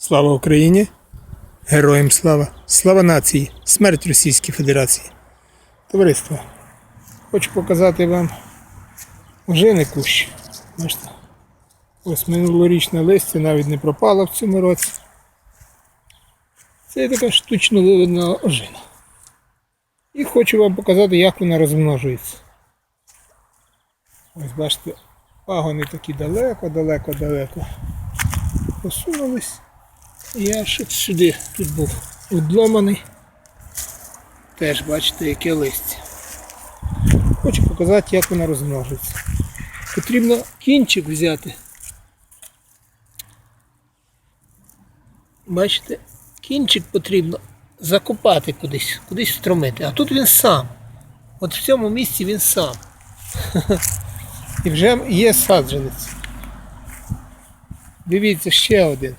Слава Україні! Героям слава! Слава нації! Смерть Російській Федерації! Товариство! Хочу показати вам ожини кущ. Бачите? Ось минулорічне листя навіть не пропало в цьому році. Це така штучно виведена ожина. І хочу вам показати, як вона розмножується. Ось бачите, пагони такі далеко, далеко, далеко посунулись. Я ще сюди тут був удломаний. Теж бачите, яке листя. Хочу показати, як вона розмножується. Потрібно кінчик взяти. Бачите, кінчик потрібно закопати кудись, кудись встромити. А тут він сам. От в цьому місці він сам. І вже є саджанець. Дивіться, ще один.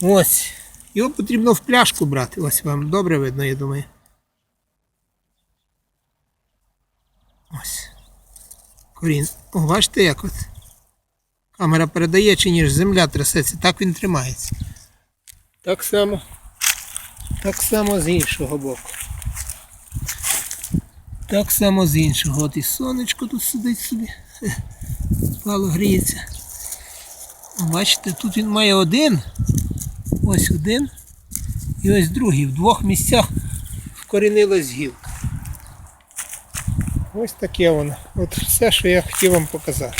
Ось. Його потрібно в пляшку брати. Ось вам добре видно, я думаю. Ось. Корін. О, бачите, як от. Камера передає, чи ніж земля трясеться, так він тримається. Так само. Так само з іншого боку. Так само з іншого. От і сонечко тут сидить собі. Хе, Спало гріється. Бачите, тут він має один. Ось один. І ось другий. В двох місцях вкорінилась гілка. Ось таке воно. От все, що я хотів вам показати.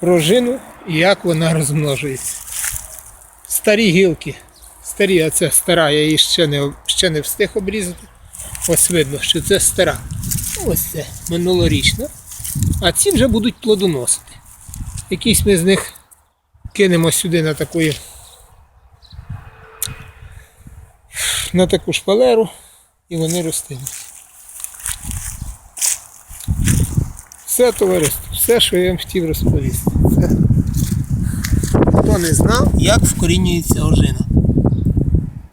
Пружину і як вона розмножується. Старі гілки. Старі, а це стара, я її ще не, ще не встиг обрізати. Ось видно, що це стара. Ось це минулорічна. А ці вже будуть плодоносити. Якісь ми з них кинемо сюди на таку, на таку шпалеру і вони ростимуть. Все товариство, все, що я вам хотів розповісти. Хто не знав, як вкорінюється ожина.